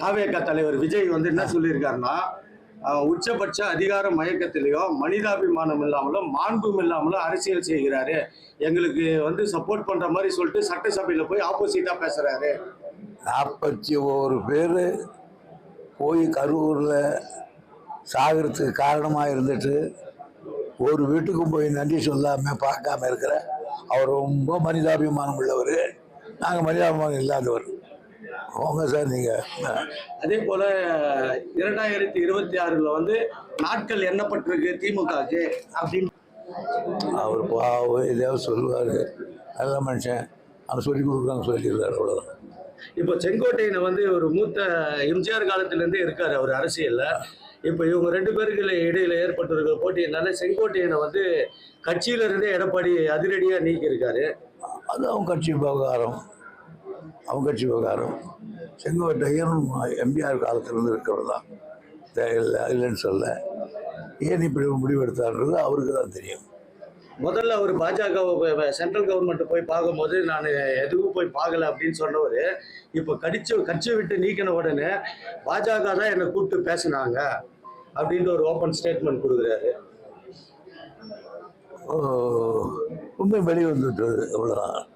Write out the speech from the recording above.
தாவேக தலைவர் விஜய் வந்து என்ன சொல்லியிருக்காருன்னா உச்சபட்ச அதிகார மயக்கத்திலையும் மனிதாபிமானம் இல்லாமலும் மாண்பும் இல்லாமலும் அரசியல் செய்கிறாரு. எங்களுக்கு வந்து சப்போர்ட் பண்ற மாதிரி சொல்லிட்டு சட்டசபையில போய் ஆப்போசிட்டா பேசுறாரு. நாற்பத்தி ஒரு பேர் போய் கரூரில் சாகிறதுக்கு காரணமாக இருந்துட்டு ஒரு வீட்டுக்கும் போய் நன்றி சொல்லாமல் பார்க்காம இருக்கிற அவர் ரொம்ப மனிதாபிமானம் உள்ளவர். நாங்கள் மனிதாபிமானம் இல்லாதவர். போங்க சார் நீங்கள் அதே போல இரண்டாயிரத்தி இருபத்தி ஆறுல வந்து நாட்கள் எண்ணப்பட்டிருக்கு திமுகக்கு அப்படின்னு. அவர் பாவம் எதையாவது சொல்லுவார். நல்ல மனுஷன். அவன் சொல்லி கொடுக்குறாங்க சொல்லிடுறாரு அவ்வளோதான் இப்போ செங்கோட்டையனை வந்து ஒரு மூத்த எம்ஜிஆர் காலத்துல இருந்தே இருக்காரு அவர் அரசியல்ல. இப்போ இவங்க ரெண்டு பேருக்கு இடையில ஏற்பட்டிருக்கிற போட்டியினால செங்கோட்டையனை வந்து கட்சியில இருந்தே எடப்பாடி அதிரடியா நீக்கி இருக்காரு அது அவங்க கட்சி விவகாரம் அவங்க கட்சி விவகாரம் செங்கோட்டையன் எம்ஜிஆர் காலத்திலிருந்து இருக்கிறவர் தான் இல்லை இல்லைன்னு சொல்ல ஏன் இப்படி முடிவெடுத்தான்றது அவருக்கு தான் தெரியும். முதல்ல அவர் பாஜக சென்ட்ரல் கவர்மெண்ட் போய் பார்க்கும்போது நான் எதுவும் போய் பார்க்கல அப்படின்னு சொன்னவர் இப்போ கடிச்சு கட்சி விட்டு நீக்கின உடனே பாஜக தான் என்னை கூப்பிட்டு பேசினாங்க அப்படின்ற ஒரு ஓப்பன் ஸ்டேட்மெண்ட் கொடுக்குறாரு. ஓ, உண்மை வெளியே வந்துட்டு அவ்வளோதான்